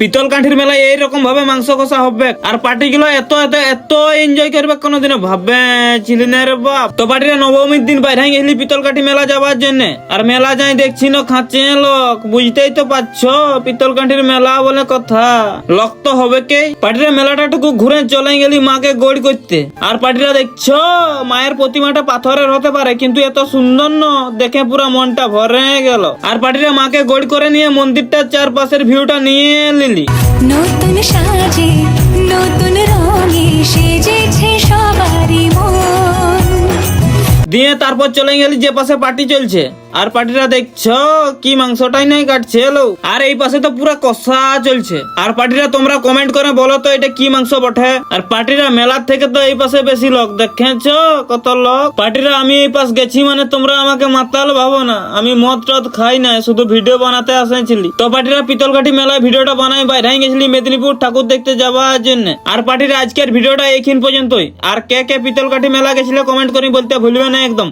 পিতল কাঠির মেলায় এইরকম ভাবে মাংস কষা হবে। আর পার্টি গুলো এত এত এত এনজয় করবে কোনোদিনও ভাববে ছিলি না রে বাপ। তো পার্টিরা নবমীর দিন বাইরে গেলি পিতল কাঠি মেলা যাবার জন্য। আর মেলা যাই দেখছি না খাচ্ছে লোক। বুঝতেই তো পারছ পিতল কাঠির মেলা বলে কথা। লোক তো হবে কে? পার্টিরা মেলাটা টুকু ঘুরে চলে গেলি মাকে গড় করতে। আর পার্টিরা দেখছ, মায়ের প্রতিমাটা পাথরের হতে পারে, কিন্তু এত সুন্দর ন। দেখে পুরো মনটা ভরে গেল। আর পার্টিরা মাকে গড় করে নিয়ে মন্দিরটার চারপাশের ভিউটা নিয়ে লিলি নতুন সাজে নতুন রঙে সেজেছে সবারই মন। দিয়ে তারপর চলে গেলি যে পাশে পার্টি চলছে? আর পার্টিরা দেখছ, কি মাংসটাই নাই কাটছে লো আর এই পাশে তো পুরা কষা চলছে। আর পার্টিরা তোমরা কমেন্ট করে বলো তো, এটা কি মাংস বটে? আর পার্টিরা মেলার থেকে তো এই পাশে বেশি লোক, দেখেছ? কত লোক? পার্টিরা, আমি এই পাশ গেছি মানে তোমরা আমাকে মাতাল ভাবো না। আমি মদ টদ খাই না, শুধু ভিডিও বানাতে আসেছিলি। তো পার্টিরা পিতলকাঠি মেলায় ভিডিওটা বানাই বাইরে গেছিলি মেদিনীপুর ঠাকুর দেখতে যাওয়ার জন্য। আর পার্টিরা আজকের ভিডিওটা এইখিন পর্যন্তই। আর কে কে পিতলকাঠি মেলা গেছিলে কমেন্ট করে বলতে ভুলবে না একদম।